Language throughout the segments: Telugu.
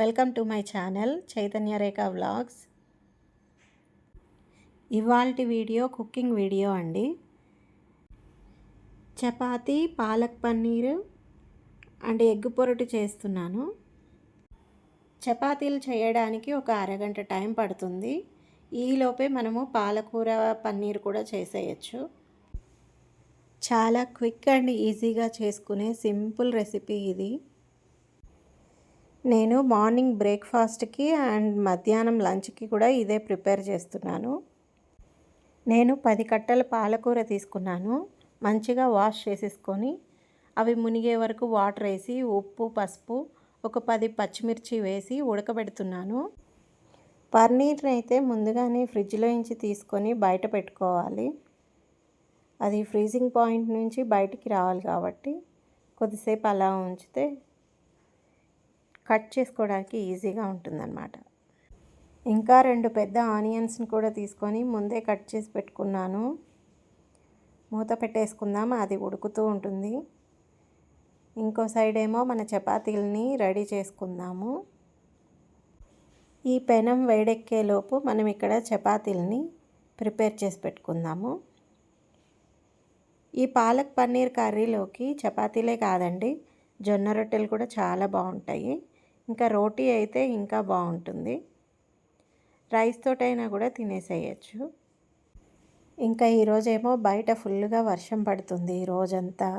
Welcome to my channel Chaitanya Rekha vlogs. ఇవాల్టి వీడియో కుకింగ్ వీడియో అండి. చపాతి పాలక్ పన్నీరు అండ్ ఎగ్ పొరటు చేస్తున్నాను. చపాతీలు చేయడానికి ఒక అరగంట టైం పడుతుంది. ఈలోపే మనము పాలకూర పన్నీర్ కూడా చేసేయచ్చు. చాలా క్విక్ అండ్ ఈజీగా చేసుకునే సింపుల్ రెసిపీ ఇది. నేను మార్నింగ్ బ్రేక్ఫాస్ట్కి అండ్ మధ్యాహ్నం లంచ్కి కూడా ఇదే ప్రిపేర్ చేస్తున్నాను. నేను పది కట్టల పాలకూర తీసుకున్నాను. మంచిగా వాష్ చేసేసుకొని అవి మునిగే వరకు వాటర్ వేసి ఉప్పు పసుపు ఒక పది పచ్చిమిర్చి వేసి ఉడకబెడుతున్నాను. పన్నీర్ని అయితే ముందుగానే ఫ్రిడ్జ్లో నుంచి తీసుకొని బయట పెట్టుకోవాలి. అది ఫ్రీజింగ్ పాయింట్ నుంచి బయటికి రావాలి కాబట్టి కొద్దిసేపు అలా ఉంచితే కట్ చేసుకోవడానికి ఈజీగా ఉంటుందన్నమాట. ఇంకా రెండు పెద్ద ఆనియన్స్ని కూడా తీసుకొని ముందే కట్ చేసి పెట్టుకున్నాను. మూత పెట్టేసుకుందాం అది ఉడుకుతూ ఉంటుంది. ఇంకో సైడ్ ఏమో మన చపాతీలని రెడీ చేసుకుందాము. ఈ పెనం వేడెక్కేలోపు మనం ఇక్కడ చపాతీలని ప్రిపేర్ చేసి పెట్టుకుందాము. ఈ పాలక్ పన్నీర్ కర్రీలోకి చపాతీలే కాదండి జొన్న రొట్టెలు కూడా చాలా బాగుంటాయి. ఇంకా రోటీ అయితే ఇంకా బాగుంటుంది. రైస్ తోటైనా కూడా తినేసేయచ్చు. ఇంకా ఈరోజేమో బయట ఫుల్గా వర్షం పడుతుంది రోజంతా.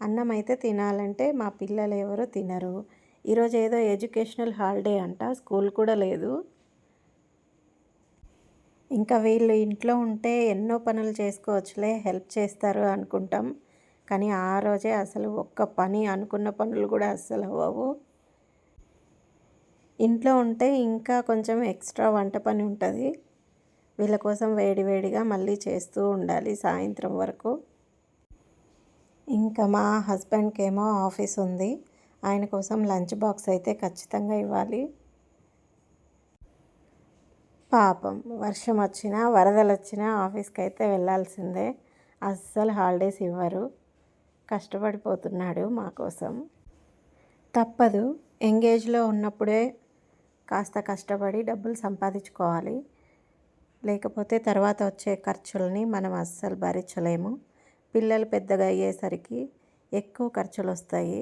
అన్నం అయితే తినాలంటే మా పిల్లలు ఎవరు తినరు. ఈరోజు ఏదో ఎడ్యుకేషనల్ హాలిడే అంట స్కూల్ కూడా లేదు. ఇంకా వీళ్ళు ఇంట్లో ఉంటే ఎన్నో పనులు చేసుకోవచ్చులే హెల్ప్ చేస్తారు అనుకుంటాం. కానీ ఆ రోజే అసలు ఒక్క పని అనుకున్న పనులు కూడా అస్సలు అవ్వవు ఇంట్లో ఉంటే ఇంకా కొంచెం ఎక్స్ట్రా వంట పని ఉంటుంది. వీళ్ళ కోసం వేడివేడిగా మళ్ళీ చేస్తూ ఉండాలి సాయంత్రం వరకు. ఇంకా మా హస్బెండ్కి ఏమో ఆఫీస్ ఉంది. ఆయన కోసం లంచ్ బాక్స్ అయితే ఖచ్చితంగా ఇవ్వాలి. పాపం వర్షం వచ్చినా వరదలు వచ్చినా ఆఫీస్కి అయితే వెళ్ళాల్సిందే. అస్సలు హాలిడేస్ ఇవ్వరు. కష్టపడిపోతున్నాడు మా కోసం. తప్పదు. ఎంగేజ్లో ఉన్నప్పుడే కాస్త కష్టపడి డబ్బులు సంపాదించుకోవాలి. లేకపోతే తర్వాత వచ్చే ఖర్చులని మనం అస్సలు భరించలేము. పిల్లలు పెద్దగా అయ్యేసరికి ఎక్కువ ఖర్చులు వస్తాయి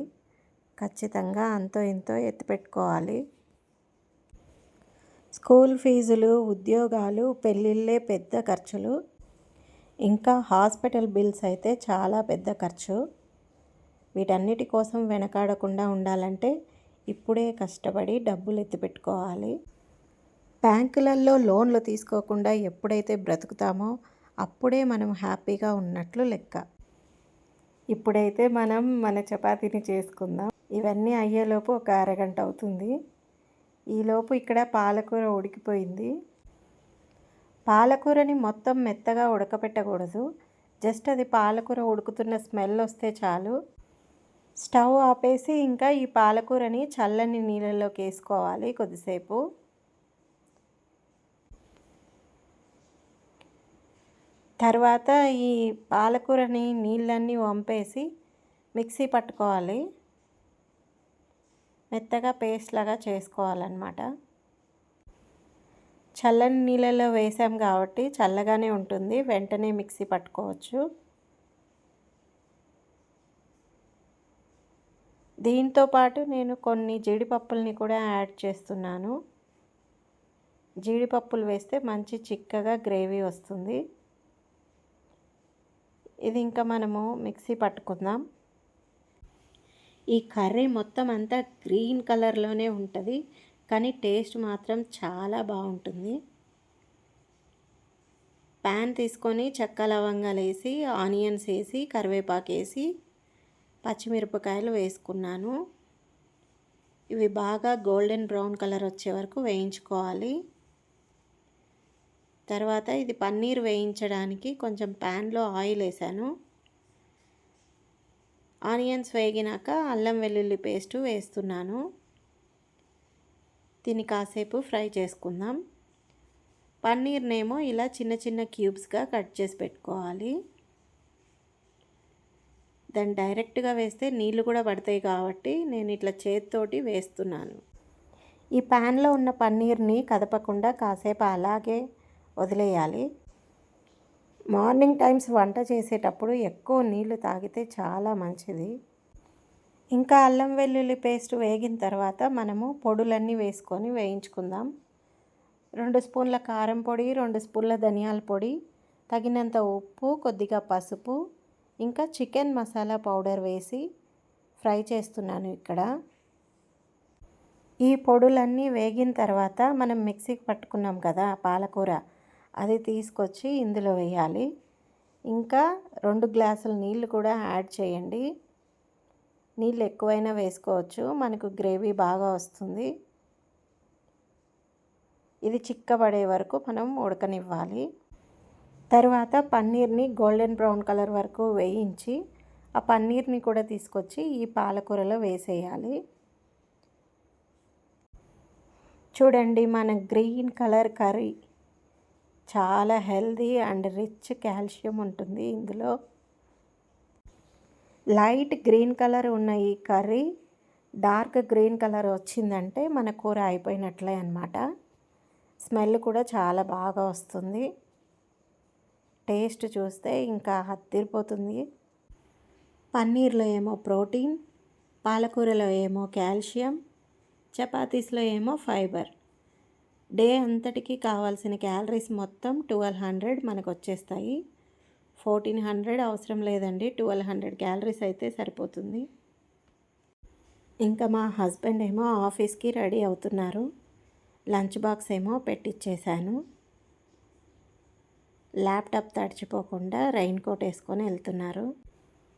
ఖచ్చితంగా అంతో ఇంతో ఎత్తిపెట్టుకోవాలి స్కూల్ ఫీజులు ఉద్యోగాలు పెళ్ళిళ్ళే పెద్ద ఖర్చులు. ఇంకా హాస్పిటల్ బిల్స్ అయితే చాలా పెద్ద ఖర్చు. వీటన్నిటి కోసం వెనకాడకుండా ఉండాలంటే ఇప్పుడే కష్టపడి డబ్బులు ఎత్తిపెట్టుకోవాలి బ్యాంకులలో లోన్లు తీసుకోకుండా ఎప్పుడైతే బ్రతుకుతామో అప్పుడే మనం హ్యాపీగా ఉన్నట్లు లెక్క. ఇప్పుడైతే మనం మన చపాతీని చేసుకుందాం. ఇవన్నీ అయ్యేలోపు ఒక అరగంట అవుతుంది. ఈలోపు ఇక్కడ పాలకూర ఉడికిపోయింది. పాలకూరని మొత్తం మెత్తగా ఉడకపెట్టకూడదు. జస్ట్ అది పాలకూర ఉడుకుతున్న స్మెల్ వస్తే చాలు. స్టవ్ ఆపేసి ఇంకా ఈ పాలకూరని చల్లని నీళ్ళలోకి వేసుకోవాలి కొద్దిసేపు. తర్వాత ఈ పాలకూరని నీళ్ళన్నీ వంపేసి మిక్సీ పట్టుకోవాలి. మెత్తగా పేస్ట్ లాగా చేసుకోవాలన్నమాట. చల్లని నీళ్ళలో వేసాం కాబట్టి చల్లగానే ఉంటుంది. వెంటనే మిక్సీ పట్టుకోవచ్చు. దీంతో పాటు నేను కొన్ని జీడిపప్పుల్ని కూడా యాడ్ చేస్తున్నాను. జీడిపప్పులు వేస్తే మంచి చిక్కగా గ్రేవీ వస్తుంది. ఇది ఇంకా మనము మిక్సీ పట్టుకుందాం. ఈ కర్రీ మొత్తం అంతా గ్రీన్ కలర్లోనే ఉంటుంది కానీ టేస్ట్ మాత్రం చాలా బాగుంటుంది. ప్యాన్ తీసుకొని చెక్క లవంగాలు వేసి ఆనియన్స్ వేసి కరివేపాకు వేసి పచ్చిమిరపకాయలు వేసుకున్నాను. ఇవి బాగా గోల్డెన్ బ్రౌన్ కలర్ వచ్చే వరకు వేయించుకోవాలి. తర్వాత ఇది పన్నీర్ వేయించడానికి కొంచెం ప్యాన్లో ఆయిల్ వేసాను. ఆనియన్స్ వేగినాక అల్లం వెల్లుల్లి పేస్టు వేస్తున్నాను. దీన్ని కాసేపు ఫ్రై చేసుకుందాం. పన్నీర్నేమో ఇలా చిన్న చిన్న క్యూబ్స్గా కట్ చేసి పెట్టుకోవాలి. దాన్ని డైరెక్ట్గా వేస్తే నీళ్ళు కూడా పడతాయి కాబట్టి నేను ఇట్లా చేతితోటి వేస్తున్నాను. ఈ ప్యాన్లో ఉన్న పన్నీర్ని కదపకుండా కాసేపు అలాగే వదిలేయాలి. మార్నింగ్ టైమ్స్ వంట చేసేటప్పుడు ఎక్కువ నీళ్ళు తాగితే చాలా మంచిది. ఇంకా అల్లం వెల్లుల్లి పేస్ట్ వేగిన తర్వాత మనము పొడులన్నీ వేసుకొని వేయించుకుందాం. రెండు స్పూన్ల కారం పొడి రెండు స్పూన్ల ధనియాల పొడి తగినంత ఉప్పు కొద్దిగా పసుపు ఇంకా చికెన్ మసాలా పౌడర్ వేసి ఫ్రై చేస్తున్నాను ఇక్కడ. ఈ పొడులన్నీ వేగిన తర్వాత మనం మిక్సీకి పట్టుకున్నాం కదా పాలకూర అది తీసుకొచ్చి ఇందులో వేయాలి. ఇంకా రెండు గ్లాసుల నీళ్ళు కూడా యాడ్ చేయండి. నీళ్ళు ఎక్కువైనా వేసుకోవచ్చు మనకు గ్రేవీ బాగా వస్తుంది. ఇది చిక్కబడే వరకు మనం ఉడకనివ్వాలి. తర్వాత పన్నీర్ని గోల్డెన్ బ్రౌన్ కలర్ వరకు వేయించి ఆ పన్నీర్ని కూడా తీసుకొచ్చి ఈ పాలకూరలో వేసేయాలి. చూడండి మన గ్రీన్ కలర్ కర్రీ. చాలా హెల్దీ అండ్ రిచ్ కాల్షియం ఉంటుంది ఇందులో. లైట్ గ్రీన్ కలర్ ఉన్న ఈ కర్రీ డార్క్ గ్రీన్ కలర్ వచ్చిందంటే మన కూర అయిపోయినట్లే అనమాట స్మెల్ కూడా చాలా బాగా వస్తుంది. టేస్ట్ చూస్తే ఇంకా హత్తిరిపోతుంది. పన్నీర్లో ఏమో ప్రోటీన్ పాలకూరలో ఏమో కాల్షియం చపాతీస్లో ఏమో ఫైబర్. డే అంతటికి కావాల్సిన క్యాలరీస్ మొత్తం ట్వెల్వ్ హండ్రెడ్ మనకు వచ్చేస్తాయి. ఫోర్టీన్ హండ్రెడ్ అవసరం లేదండి ట్వెల్వ్ హండ్రెడ్ క్యాలరీస్ అయితే సరిపోతుంది. ఇంకా మా హస్బెండ్ ఏమో ఆఫీస్కి రెడీ అవుతున్నారు. లంచ్ బాక్స్ ఏమో పెట్టిచ్చేశాను. ల్యాప్టాప్ తడిచిపోకుండా రెయిన్ కోట్ వేసుకొని వెళ్తున్నారు.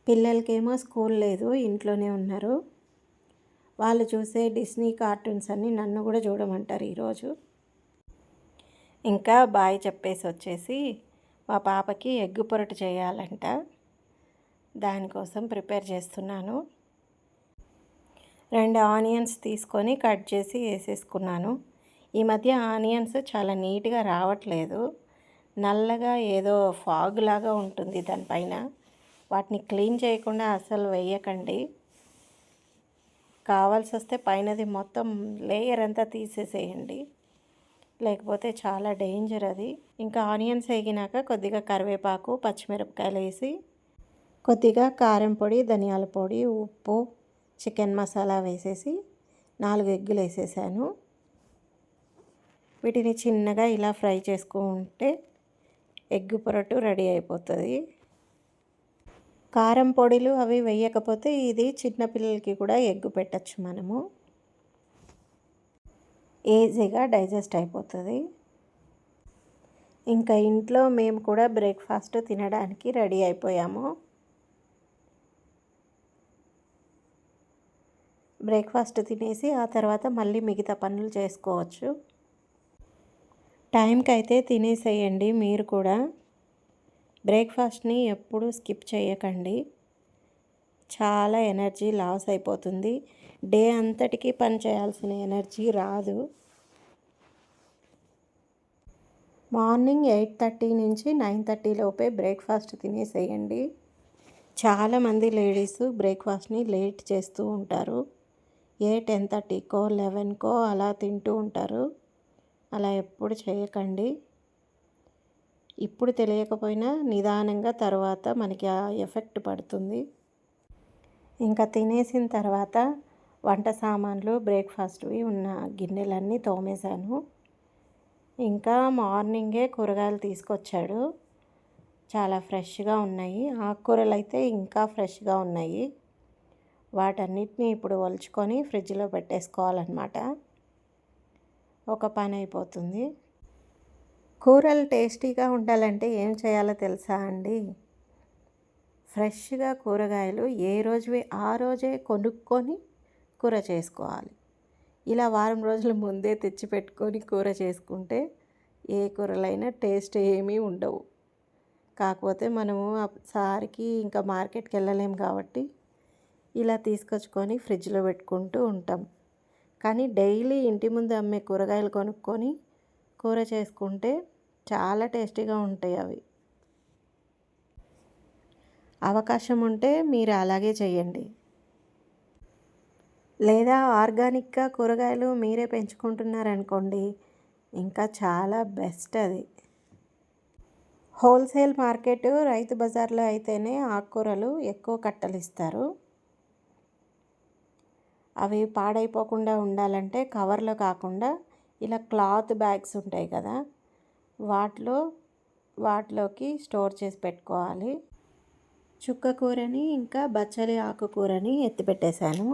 పిల్లలకేమో స్కూల్ లేదు ఇంట్లోనే ఉన్నారు. వాళ్ళు చూసే డిస్నీ కార్టూన్స్ అన్ని నన్ను కూడా చూడమంటారు ఈరోజు. ఇంకా బాయ్ చెప్పేసి వచ్చేసి మా పాపకి ఎగ్గు పొరటు చేయాలంట. దానికోసం ప్రిపేర్ చేస్తున్నాను. రెండు ఆనియన్స్ తీసుకొని కట్ చేసి వేసేసుకున్నాను. ఈ మధ్య ఆనియన్స్ చాలా నీట్గా రావట్లేదు. నల్లగా ఏదో ఫాగ్ లాగా ఉంటుంది దానిపైన వాటిని క్లీన్ చేయకుండా అసలు వేయకండి. కావాల్సి వస్తే పైనది మొత్తం లేయర్ అంతా తీసేసేయండి. లేకపోతే చాలా డేంజర్ అది. ఇంకా ఆనియన్స్ వేగినాక కొద్దిగా కరివేపాకు పచ్చిమిరపకాయలు వేసి కొద్దిగా కారం పొడి ధనియాల పొడి ఉప్పు చికెన్ మసాలా వేసేసి నాలుగు ఎగ్గులు వేసేసాను. వీటిని చిన్నగా ఇలా ఫ్రై చేసుకుంటే ఎగ్ పొరటు రెడీ అయిపోతుంది. కారం పొడిలు అవి వేయకపోతే ఇది చిన్నపిల్లలకి కూడా ఎగ్గు పెట్టచ్చు మనము. ఈజీగా డైజెస్ట్ అయిపోతుంది. ఇంకా ఇంట్లో మేము కూడా బ్రేక్ఫాస్ట్ తినడానికి రెడీ అయిపోయాము. బ్రేక్ఫాస్ట్ తినేసి ఆ తర్వాత మళ్ళీ మిగతా పనులు చేసుకోవచ్చు. టైంకి అయితే తినేసేయండి మీరు కూడా. బ్రేక్ఫాస్ట్ని ఎప్పుడు స్కిప్ చేయకండి. చాలా ఎనర్జీ లాస్ అయిపోతుంది. డే అంతటికి పని చేయాల్సిన ఎనర్జీ రాదు. మార్నింగ్ ఎయిట్ థర్టీ నుంచి నైన్ థర్టీ లోపే బ్రేక్ఫాస్ట్ తినేసేయండి. చాలామంది లేడీస్ బ్రేక్ఫాస్ట్ని లేట్ చేస్తూ ఉంటారు. ఏ టెన్ థర్టీకో లెవెన్కో అలా తింటూ ఉంటారు. అలా ఎప్పుడు చేయకండి. ఇప్పుడు తెలియకపోయినా నిదానంగా తర్వాత మనకి ఆ ఎఫెక్ట్ పడుతుంది. ఇంకా తినేసిన తర్వాత వంట సామాన్లు బ్రేక్ఫాస్ట్వి ఉన్న గిన్నెలన్నీ తోమేశాను. ఇంకా మార్నింగే కూరగాయలు తీసుకొచ్చాడు. చాలా ఫ్రెష్గా ఉన్నాయి. ఆకుకూరలు అయితే ఇంకా ఫ్రెష్గా ఉన్నాయి. వాటన్నిటిని ఇప్పుడు ఒలుచుకొని ఫ్రిడ్జ్లో పెట్టేసుకోవాలన్నమాట. ఒక పని అయిపోతుంది. కూరలు టేస్టీగా ఉండాలంటే ఏం చేయాలో తెలుసా అండి? ఫ్రెష్గా కూరగాయలు ఏ రోజువి ఆ రోజే కొనుక్కొని కూర చేసుకోవాలి. ఇలా వారం రోజుల ముందే తెచ్చిపెట్టుకొని కూర చేసుకుంటే ఏ కూరలైనా టేస్ట్ ఏమీ ఉండవు. కాకపోతే మనము సారికి ఇంకా మార్కెట్కి వెళ్ళలేము కాబట్టి ఇలా తీసుకొచ్చుకొని ఫ్రిడ్జ్లో పెట్టుకుంటూ ఉంటాం. కానీ డైలీ ఇంటి ముందు అమ్మే కూరగాయలు కొనుక్కొని కూర చేసుకుంటే చాలా టేస్టీగా ఉంటాయి అవి. అవకాశం ఉంటే మీరు అలాగే చేయండి. లేదా ఆర్గానిక్గా కూరగాయలు మీరే పెంచుకుంటున్నారనుకోండి ఇంకా చాలా బెస్ట్ అది. హోల్సేల్ మార్కెట్ రైతు బజార్లో అయితేనే ఆకుకూరలు ఎక్కువ కట్టలు ఇస్తారు. అవి పాడైపోకుండా ఉండాలంటే కవర్లో కాకుండా ఇలా క్లాత్ బ్యాగ్స్ ఉంటాయి కదా వాటిలో వాటిలోకి స్టోర్ చేసి పెట్టుకోవాలి. చుక్క కూరని ఇంకా బచ్చలి ఆకుకూరని ఎత్తిపెట్టేశాను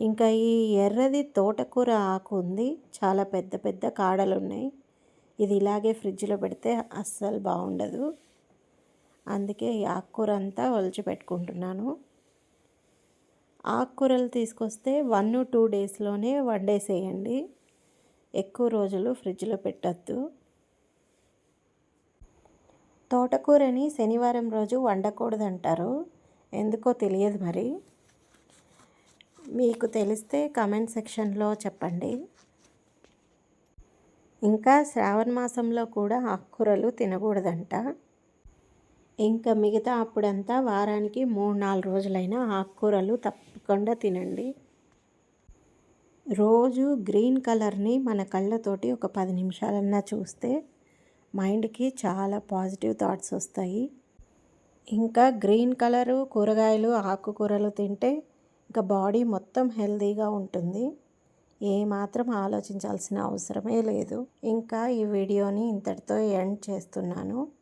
ఇంకా ఈ ఎర్రది తోటకూర ఆకు ఉంది చాలా పెద్ద పెద్ద కాడలు ఉన్నాయి. ఇది ఇలాగే ఫ్రిడ్జ్లో పెడితే అస్సలు బాగుండదు. అందుకే ఈ ఆకుకూర అంతా ఒలిచి పెట్టుకుంటున్నాను. ఆకుకూరలు తీసుకొస్తే వన్ టూ డేస్లోనే వండేసేయండి ఎక్కువ రోజులు ఫ్రిడ్జ్లో పెట్టద్దు. తోటకూరని శనివారం రోజు వండకూడదంటారు. ఎందుకో తెలియదు మరి. మీకు తెలిస్తే కమెంట్ సెక్షన్లో చెప్పండి. ఇంకా శ్రావణ మాసంలో కూడా ఆకుకూరలు తినకూడదంట. ఇంకా మిగతా అప్పుడంతా వారానికి మూడు నాలుగు రోజులైనా ఆకుకూరలు తప్పకుండా తినండి. రోజు గ్రీన్ కలర్ని మన కళ్ళతోటి ఒక పది నిమిషాలన్నా చూస్తే మైండ్కి చాలా పాజిటివ్ థాట్స్ వస్తాయి. ఇంకా గ్రీన్ కలరు కూరగాయలు ఆకుకూరలు తింటే ఇంకా బాడీ మొత్తం హెల్తీగా ఉంటుంది. ఏమాత్రం ఆలోచించాల్సిన అవసరమే లేదు. ఇంకా ఈ వీడియోని ఇంతటితో ఎండ్ చేస్తున్నాను.